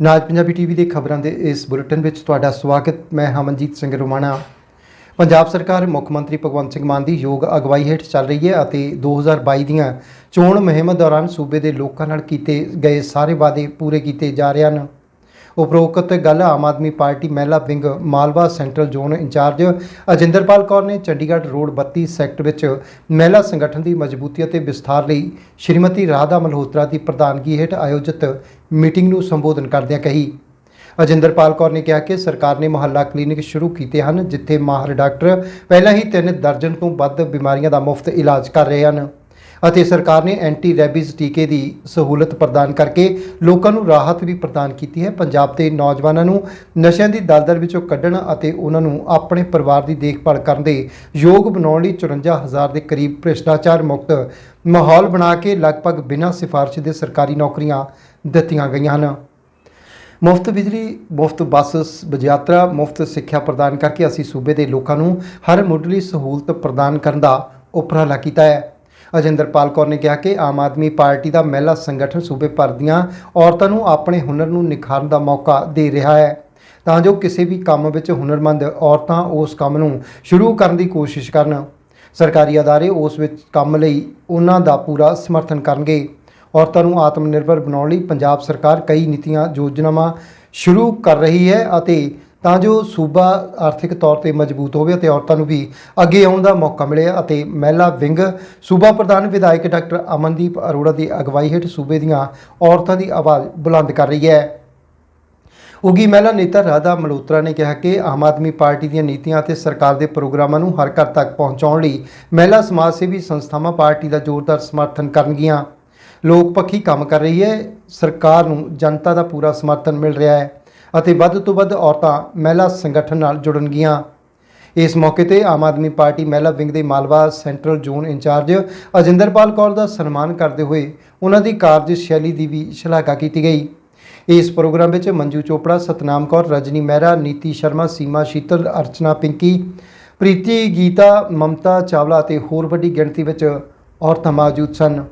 ਨਾਜ Punjabi TV ਦੇ ਖਬਰਾਂ ਦੇ ਇਸ ਬੁਲੇਟਿਨ ਵਿੱਚ ਤੁਹਾਡਾ ਸਵਾਗਤ। ਮੈਂ ਹਮਨਜੀਤ ਸਿੰਘ ਰੋਮਾਣਾ। ਪੰਜਾਬ ਸਰਕਾਰ, ਮੁੱਖ ਮੰਤਰੀ ਭਗਵੰਤ ਸਿੰਘ ਮਾਨ ਦੀ ਯੋਗ ਅਗਵਾਈ ਹੇਠ ਚੱਲ ਰਹੀ ਹੈ ਅਤੇ 2022 ਦੀਆਂ ਚੋਣ ਮੁਹਿੰਮ ਦੌਰਾਨ ਸੂਬੇ ਦੇ ਲੋਕਾਂ ਨਾਲ ਕੀਤੇ ਗਏ ਸਾਰੇ ਵਾਅਦੇ ਪੂਰੇ ਕੀਤੇ ਜਾ ਰਹੇ ਹਨ। ਉਪਰੋਕਤ ਗੱਲ ਆਮ ਆਦਮੀ ਪਾਰਟੀ ਮਹਿਲਾ wing Malwa central zone incharge Ajinderpal Kaur ਨੇ ਚੰਡੀਗੜ੍ਹ ਰੋਡ 32 ਸੈਕਟਰ ਵਿੱਚ ਮਹਿਲਾ ਸੰਗਠਨ ਦੀ ਮਜ਼ਬੂਤੀ ਅਤੇ ਵਿਸਥਾਰ ਲਈ ਸ਼੍ਰੀਮਤੀ ਰਾਧਾ ਮਲਹੋਤਰਾ ਦੀ ਪ੍ਰਧਾਨਗੀ ਹੇਠ ਆਯੋਜਿਤ ਮੀਟਿੰਗ ਨੂੰ ਸੰਬੋਧਨ ਕਰਦਿਆਂ ਕਹੀ। ਅਜਿੰਦਰਪਾਲ ਕੌਰ ਨੇ ਕਿਹਾ ਕਿ ਸਰਕਾਰ ਨੇ ਮੁਹੱਲਾ ਕਲੀਨਿਕ ਸ਼ੁਰੂ ਕੀਤੇ ਹਨ, ਜਿੱਥੇ ਮਾਹਰ ਡਾਕਟਰ ਪਹਿਲਾਂ ਹੀ ਤਿੰਨ ਦਰਜਨ ਤੋਂ ਵੱਧ ਬਿਮਾਰੀਆਂ ਦਾ ਮੁਫਤ ਇਲਾਜ ਕਰ ਰਹੇ ਹਨ। ਅਤੇ ਸਰਕਾਰ ਨੇ ਐਂਟੀ ਰੈਬੀਜ਼ ਟੀਕੇ ਦੀ ਸਹੂਲਤ ਪ੍ਰਦਾਨ ਕਰਕੇ ਲੋਕਾਂ ਨੂੰ ਰਾਹਤ ਵੀ ਪ੍ਰਦਾਨ ਕੀਤੀ ਹੈ। ਪੰਜਾਬ ਦੇ ਨੌਜਵਾਨਾਂ ਨੂੰ ਨਸ਼ਿਆਂ ਦੀ ਦਲਦਲ ਵਿੱਚੋਂ ਕੱਢਣ ਅਤੇ ਉਹਨਾਂ ਨੂੰ ਆਪਣੇ ਪਰਿਵਾਰ ਦੀ ਦੇਖਭਾਲ ਕਰਨ ਦੇ ਯੋਗ ਬਣਾਉਣ ਲਈ 54000 ਦੇ ਕਰੀਬ ਭ੍ਰਿਸ਼ਟਾਚਾਰ ਮੁਕਤ ਮਾਹੌਲ ਬਣਾ ਕੇ ਲਗਭਗ ਬਿਨਾਂ ਸਿਫਾਰਿਸ਼ ਦੇ ਸਰਕਾਰੀ ਨੌਕਰੀਆਂ ਦਿੱਤੀਆਂ ਗਈਆਂ ਹਨ। ਮੁਫਤ ਬਿਜਲੀ, ਮੁਫਤ ਬੱਸ ਸ- ਯਾਤਰਾ ਮੁਫਤ ਸਿੱਖਿਆ ਪ੍ਰਦਾਨ ਕਰਕੇ ਅਸੀਂ ਸੂਬੇ ਦੇ ਲੋਕਾਂ ਨੂੰ ਹਰ ਮੁੱਢਲੀ ਸਹੂਲਤ ਪ੍ਰਦਾਨ ਕਰਨ ਦਾ ਉਪਰਾਲਾ ਕੀਤਾ ਹੈ। ਅਜਿੰਦਰਪਾਲ ਕੌਰ ਨੇ ਕਿਹਾ ਕਿ ਆਮ ਆਦਮੀ ਪਾਰਟੀ ਦਾ ਮਹਿਲਾ ਸੰਗਠਨ ਸੂਬੇ ਭਰ ਦੀਆਂ ਔਰਤਾਂ ਨੂੰ ਆਪਣੇ ਹੁਨਰ ਨੂੰ ਨਿਖਾਰਨ ਦਾ ਮੌਕਾ ਦੇ ਰਿਹਾ ਹੈ। ਤਾਂ ਜੋ ਕਿਸੇ ਵੀ ਕੰਮ ਵਿੱਚ ਹੁਨਰਮੰਦ ਔਰਤਾਂ ਉਸ ਕੰਮ ਨੂੰ ਸ਼ੁਰੂ ਕਰਨ ਦੀ ਕੋਸ਼ਿਸ਼ ਕਰਨ। ਸਰਕਾਰੀ ਅਦਾਰੇ ਉਸ ਵਿੱਚ ਕੰਮ ਲਈ ਉਹਨਾਂ ਦਾ ਪੂਰਾ ਸਮਰਥਨ ਕਰਨਗੇ। ਔਰਤਾਂ ਨੂੰ ਆਤਮ ਨਿਰਭਰ ਬਣਾਉਣ ਲਈ ਪੰਜਾਬ ਸਰਕਾਰ ਕਈ ਨੀਤੀਆਂ, ਯੋਜਨਾਵਾਂ ਸ਼ੁਰੂ ਕਰ ਰਹੀ ਹੈ ਅਤੇ ਤਾਂ ਜੋ ਸੂਬਾ ਆਰਥਿਕ ਤੌਰ ਤੇ ਮਜ਼ਬੂਤ ਹੋਵੇ ਅਤੇ ਔਰਤਾਂ ਨੂੰ ਵੀ ਅੱਗੇ ਆਉਣ ਦਾ ਮੌਕਾ ਮਿਲੇ ਅਤੇ ਮਹਿਲਾ ਵਿੰਗ ਸੂਬਾ ਪ੍ਰਧਾਨ ਵਿਧਾਇਕ ਡਾਕਟਰ ਅਮਨਦੀਪ ਅਰੋੜਾ ਦੀ ਅਗਵਾਈ ਹੇਠ ਸੂਬੇ ਦੀਆਂ ਔਰਤਾਂ ਦੀ ਆਵਾਜ਼ ਬੁਲੰਦ ਕਰ ਰਹੀ ਹੈ। ਉਗੀ ਮਹਿਲਾ ਨੇਤਾ ਰਾਧਾ ਮਲਹੋਤਰਾ ਨੇ ਕਿਹਾ ਕਿ ਆਮ ਆਦਮੀ ਪਾਰਟੀ ਦੀਆਂ ਨੀਤੀਆਂ ਅਤੇ ਸਰਕਾਰ ਦੇ ਪ੍ਰੋਗਰਾਮਾਂ ਨੂੰ ਹਰ ਘਰ ਤੱਕ ਪਹੁੰਚਾਉਣ ਲਈ ਮਹਿਲਾ ਸਮਾਜ ਸੇਵੀ ਸੰਸਥਾਵਾਂ ਪਾਰਟੀ ਦਾ ਜ਼ੋਰਦਾਰ ਸਮਰਥਨ ਕਰਨਗੀਆਂ। ਲੋਕ ਪੱਖੀ ਕੰਮ ਕਰ ਰਹੀ ਹੈ। ਸਰਕਾਰ ਨੂੰ ਜਨਤਾ ਦਾ ਪੂਰਾ ਸਮਰਥਨ ਮਿਲ ਰਿਹਾ ਹੈ। ਅਤੇ ਵੱਧ ਤੋਂ ਵੱਧ ਔਰਤਾਂ ਮਹਿਲਾ ਸੰਗਠਨ ਨਾਲ ਜੁੜਨਗੀਆਂ। ਇਸ ਮੌਕੇ ਤੇ ਆਮ ਆਦਮੀ ਪਾਰਟੀ ਮਹਿਲਾ ਵਿੰਗ ਦੇ Malwa central zone incharge Ajinderpal Kaur ਦਾ ਸਨਮਾਨ ਕਰਦੇ ਹੋਏ ਉਹਨਾਂ ਦੀ ਕਾਰਜਸ਼ੈਲੀ ਦੀ ਵੀ ਸ਼ਲਾਘਾ ਕੀਤੀ ਗਈ। ਇਸ ਪ੍ਰੋਗਰਾਮ ਵਿੱਚ ਮੰਜੂ ਚੋਪੜਾ, ਸਤਨਾਮ ਕੌਰ, ਰਜਨੀ ਮਹਿਰਾ, ਨੀਤੀ ਸ਼ਰਮਾ, ਸੀਮਾ ਸ਼ੀਤਲ, ਅਰਚਨਾ ਪਿੰਕੀ, ਪ੍ਰੀਤੀ, ਗੀਤਾ, ਮਮਤਾ ਚਾਵਲਾ ਅਤੇ ਹੋਰ ਵੱਡੀ ਗਿਣਤੀ ਵਿੱਚ ਔਰਤਾਂ ਮੌਜੂਦ ਸਨ।